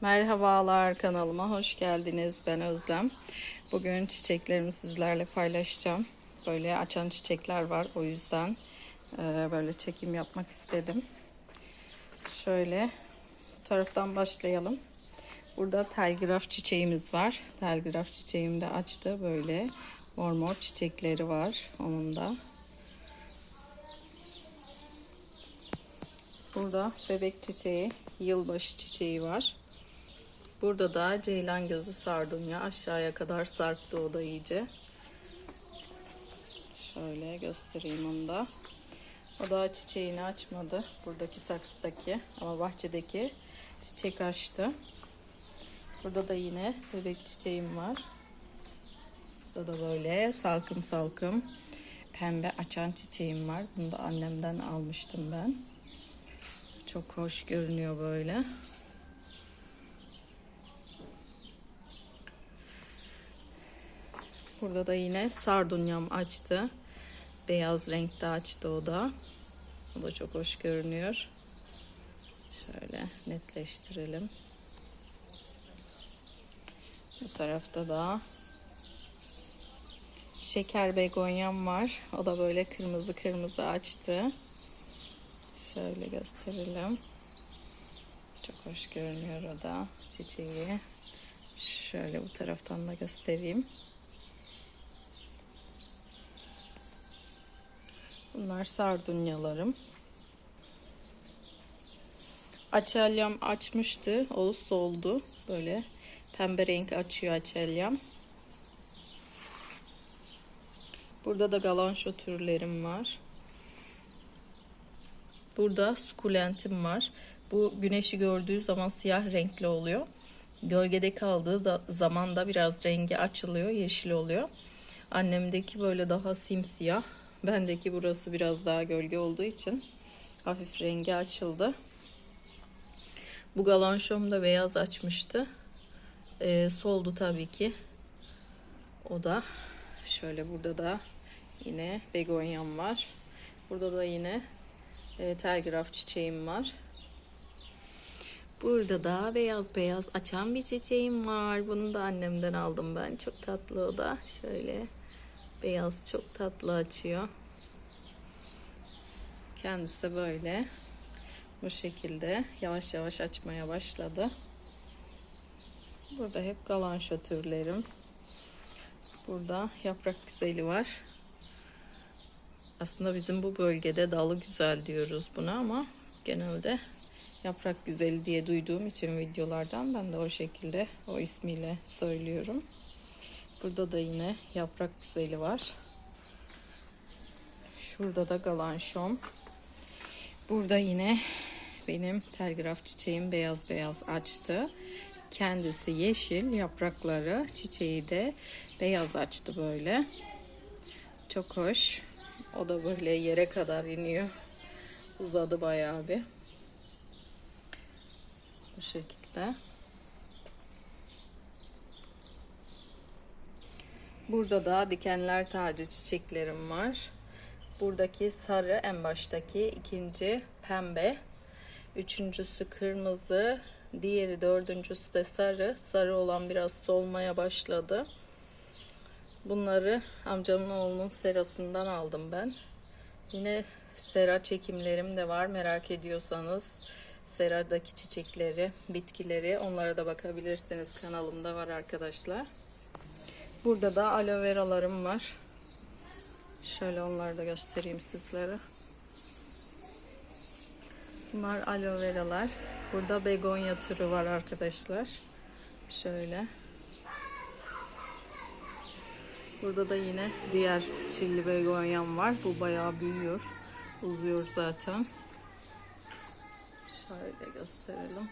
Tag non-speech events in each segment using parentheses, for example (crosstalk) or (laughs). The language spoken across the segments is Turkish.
Merhabalar kanalıma hoş geldiniz. Ben Özlem. Bugün çiçeklerimi sizlerle paylaşacağım. Böyle açan çiçekler var. O yüzden e, böyle çekim yapmak istedim. Şöyle bu taraftan başlayalım. Burada telgraf çiçeğimiz var. Telgraf çiçeğim de açtı. Böyle mor mor çiçekleri var onun da. Burada bebek çiçeği, yılbaşı çiçeği var. Burada da ceylan gözü sardunya aşağıya kadar sarktı o da iyice. Şöyle göstereyim onu da. O da çiçeğini açmadı. Buradaki saksıdaki ama bahçedeki çiçek açtı. Burada da yine bebek çiçeğim var. Burada da böyle salkım salkım pembe açan çiçeğim var. Bunu da annemden almıştım ben. Çok hoş görünüyor böyle. Burada da yine sardunyam açtı. Beyaz renkte açtı o da. O da çok hoş görünüyor. Şöyle netleştirelim. Bu tarafta da şeker begonyam var. O da böyle kırmızı kırmızı açtı. Şöyle gösterelim. Çok hoş görünüyor o da çiçeği. Şöyle bu taraftan da göstereyim. Bunlar sardunyalarım. Açelyam açmıştı. O soldu. Böyle pembe renk açıyor açelyam. Burada da galanşo türlerim var. Burada sukulentim var. Bu güneşi gördüğü zaman siyah renkli oluyor. Gölgede kaldığı da zaman da biraz rengi açılıyor, yeşil oluyor. Annemdeki böyle daha simsiyah. Bendeki burası biraz daha gölge olduğu için hafif rengi açıldı. Bu galanşom da beyaz açmıştı. Ee, soldu tabii ki. O da şöyle burada da yine begonyam var. Burada da yine e, telgraf çiçeğim var. Burada da beyaz beyaz açan bir çiçeğim var. Bunu da annemden aldım ben. Çok tatlı o da. Şöyle beyaz çok tatlı açıyor. Kendisi böyle. Bu şekilde yavaş yavaş açmaya başladı. Burada hep galanşo türlerim. Burada yaprak güzeli var. Aslında bizim bu bölgede dalı güzel diyoruz buna ama genelde yaprak güzeli diye duyduğum için videolardan ben de o şekilde o ismiyle söylüyorum. Burada da yine yaprak güzeli var. Şurada da galanşom. Burada yine benim telgraf çiçeğim beyaz beyaz açtı. Kendisi yeşil, yaprakları, çiçeği de beyaz açtı böyle. Çok hoş. O da böyle yere kadar iniyor. Uzadı bayağı bir. Bu şekilde. Burada da dikenler tacı çiçeklerim var. Buradaki sarı en baştaki, ikinci pembe, üçüncüsü kırmızı, diğeri dördüncüsü de sarı. Sarı olan biraz solmaya başladı. Bunları amcamın oğlunun serasından aldım ben. Yine sera çekimlerim de var merak ediyorsanız. Seradaki çiçekleri, bitkileri onlara da bakabilirsiniz. Kanalımda var arkadaşlar. Burada da aloe veralarım var. Şöyle onları da göstereyim sizlere. Bunlar aloe veralar. Burada begonya türü var arkadaşlar. Şöyle. Burada da yine diğer çilli begonyam var. Bu bayağı büyüyor. Uzuyor zaten. Şöyle gösterelim.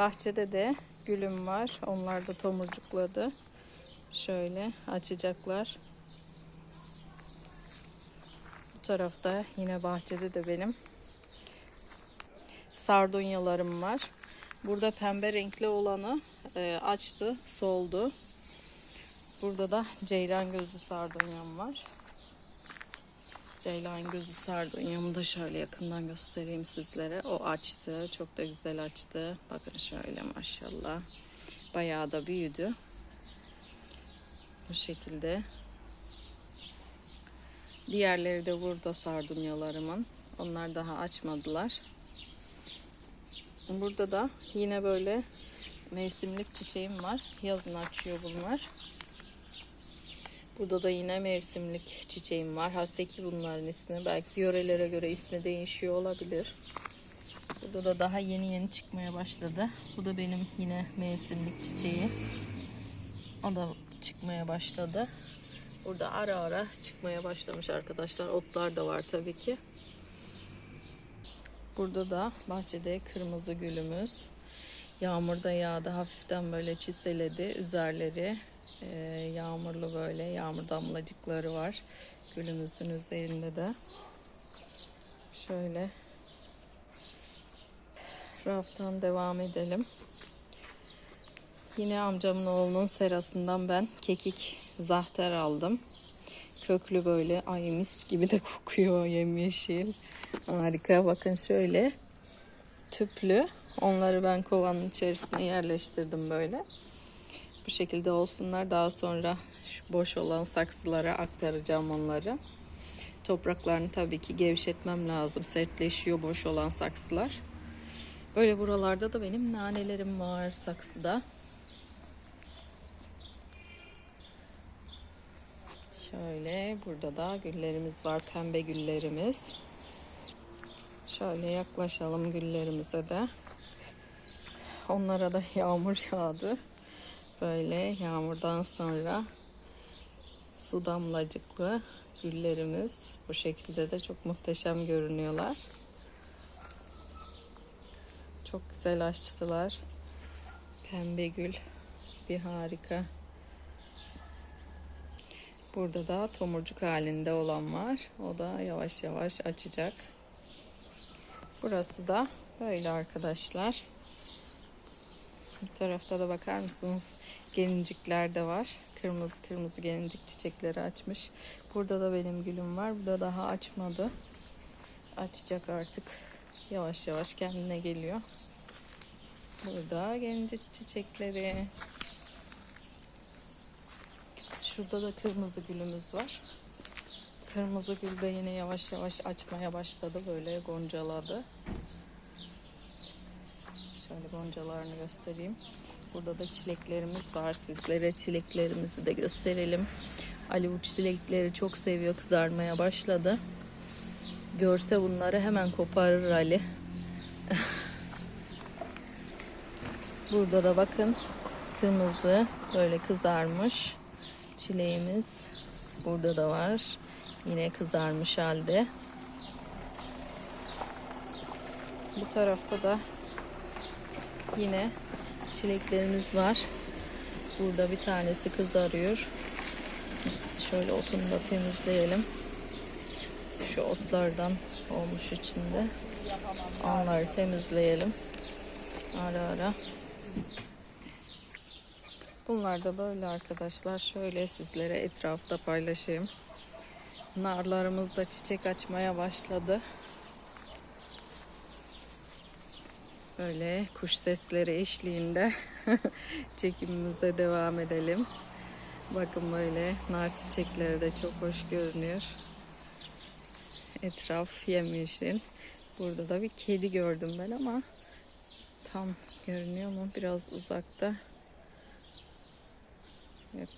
Bahçede de gülüm var. Onlar da tomurcukladı. Şöyle açacaklar. Bu tarafta yine bahçede de benim sardunyalarım var. Burada pembe renkli olanı e, açtı, soldu. Burada da ceylan gözlü sardunyam var. Ceylan gözü sardunyamı da şöyle yakından göstereyim sizlere. O açtı. Çok da güzel açtı. Bakın şöyle maşallah. Bayağı da büyüdü. Bu şekilde. Diğerleri de burada sardunyalarımın. Onlar daha açmadılar. Burada da yine böyle mevsimlik çiçeğim var. Yazın açıyor bunlar. Burada da yine mevsimlik çiçeğim var. Haseki bunların ismi. Belki yörelere göre ismi değişiyor olabilir. Burada da daha yeni yeni çıkmaya başladı. Bu da benim yine mevsimlik çiçeği. O da çıkmaya başladı. Burada ara ara çıkmaya başlamış arkadaşlar. Otlar da var tabii ki. Burada da bahçede kırmızı gülümüz. Yağmur da yağdı. Hafiften böyle çiseledi. Üzerleri e, yağmurlu böyle yağmur damlacıkları var. Gülümüzün üzerinde de. Şöyle raftan devam edelim. Yine amcamın oğlunun serasından ben kekik zahter aldım. Köklü böyle ay mis gibi de (laughs) kokuyor yemyeşil. Harika bakın şöyle tüplü. Onları ben kovanın içerisine yerleştirdim böyle. Bu şekilde olsunlar. Daha sonra şu boş olan saksılara aktaracağım onları. Topraklarını tabii ki gevşetmem lazım. Sertleşiyor boş olan saksılar. Böyle buralarda da benim nanelerim var saksıda. Şöyle burada da güllerimiz var. Pembe güllerimiz. Şöyle yaklaşalım güllerimize de. Onlara da yağmur yağdı. Böyle yağmurdan sonra su damlacıklı güllerimiz bu şekilde de çok muhteşem görünüyorlar. Çok güzel açtılar. Pembe gül bir harika. Burada da tomurcuk halinde olan var. O da yavaş yavaş açacak. Burası da böyle arkadaşlar. Bu tarafta da bakar mısınız? Gelincikler de var. Kırmızı kırmızı gelincik çiçekleri açmış. Burada da benim gülüm var. Burada daha açmadı. Açacak artık. Yavaş yavaş kendine geliyor. Burada gelincik çiçekleri. Şurada da kırmızı gülümüz var. Kırmızı gül de yine yavaş yavaş açmaya başladı. Böyle goncaladı. Şöyle goncalarını göstereyim. Burada da çileklerimiz var. Sizlere çileklerimizi de gösterelim. Ali uç çilekleri çok seviyor. Kızarmaya başladı. Görse bunları hemen koparır Ali. (laughs) Burada da bakın kırmızı böyle kızarmış çileğimiz burada da var. Yine kızarmış halde. Bu tarafta da yine çileklerimiz var. Burada bir tanesi kızarıyor. Şöyle otunu da temizleyelim. Şu otlardan olmuş içinde. Onları temizleyelim. Ara ara. Bunlar da böyle arkadaşlar. Şöyle sizlere etrafta paylaşayım. Narlarımız da çiçek açmaya başladı. Böyle kuş sesleri eşliğinde (laughs) çekimimize devam edelim. Bakın böyle nar çiçekleri de çok hoş görünüyor. Etraf yemyeşil. Burada da bir kedi gördüm ben ama tam görünüyor mu? Biraz uzakta. Yok.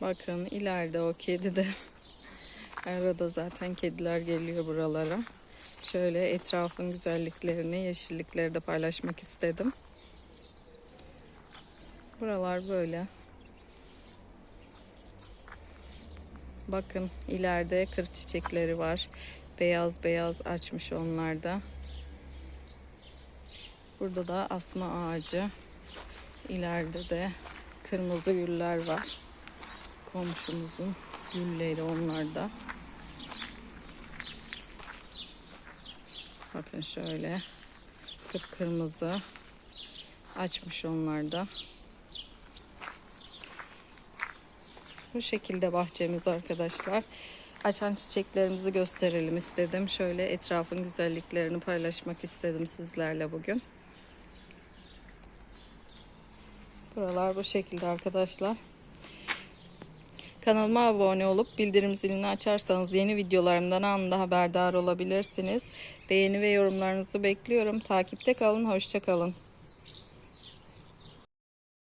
Bakın ileride o kedi de. (laughs) Arada zaten kediler geliyor buralara. Şöyle etrafın güzelliklerini, yeşillikleri de paylaşmak istedim. Buralar böyle. Bakın ileride kır çiçekleri var. Beyaz beyaz açmış onlar da. Burada da asma ağacı. İleride de kırmızı güller var. Komşumuzun gülleri onlar da. Bakın şöyle kıpkırmızı açmış onlar da. Bu şekilde bahçemiz arkadaşlar. açan çiçeklerimizi gösterelim istedim. Şöyle etrafın güzelliklerini paylaşmak istedim sizlerle bugün. Buralar bu şekilde arkadaşlar. Kanalıma abone olup bildirim zilini açarsanız yeni videolarımdan anında haberdar olabilirsiniz. Beğeni ve yorumlarınızı bekliyorum. Takipte kalın, hoşça kalın.